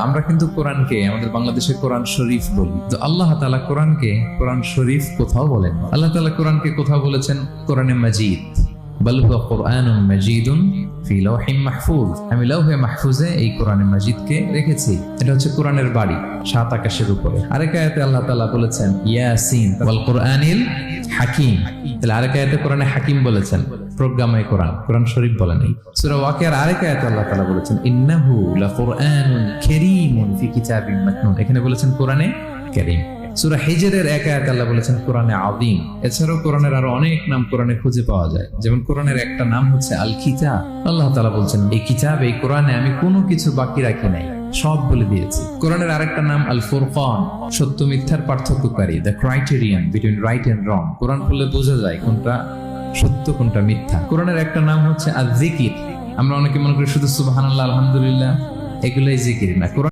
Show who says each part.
Speaker 1: আমরা কিন্তু কোরআনকে, আমাদের বাংলাদেশে কোরআন শরীফ বলি। তো আল্লাহ তালা কোরআনকে, কোরআন শরীফ কোথাও বলেন আল্লাহ তালা কোরআনকে কোথাও বলেছেন? কোরআনে মাজিদ। মাহফুজ। এই রেখেছি। এটা হচ্ছে বাড়ি, সাত আকাশের উপরে। আরেক আল্লাহ তাআলা বলেছেন হাকিম। তাহলে আরেক হাকিম বলেছেন। প্রজ্ঞাময় কোরআন কোরআন শরীফ বলে নেই। সূরা ওয়াকিয়ার আরেক আয়াতে আল্লাহ তাআলা বলেছেন, ইন্নাহু লাকুরআনুন কারীমুন ফি কিতাবিম মাকনুন এখানে বলেছেন, কোরআনে কারীম। সূরা হিজরের এক আয়াত আল্লাহ বলেছেন, কোরআনে আযীম। এছাড়াও কোরআনের আরও অনেক নাম কোরআনে খুঁজে পাওয়া যায়। যেমন কোরআনের একটা নাম হচ্ছে আল কিতাব আল্লাহ তাআলা বলছেন, এই কিতাব, এই কোরআনে আমি কোনো কিছু বাকি রাখি নাই, সব বলে দিয়েছি। কোরআনের আরেকটা নাম আল ফুরকান সত্য মিথ্যার পার্থক্যকারী the criterion between right and wrong কোরআন পড়লে বোঝা যায় কোনটা সত্য কোনটা মিথ্যা? কোরআনের একটা নাম হচ্ছে আর জিকির আমরা অনেকে মনে করি শুধু সুবাহ আলহামদুলিল্লাহ, এগুলোই জিকির না। কোরআন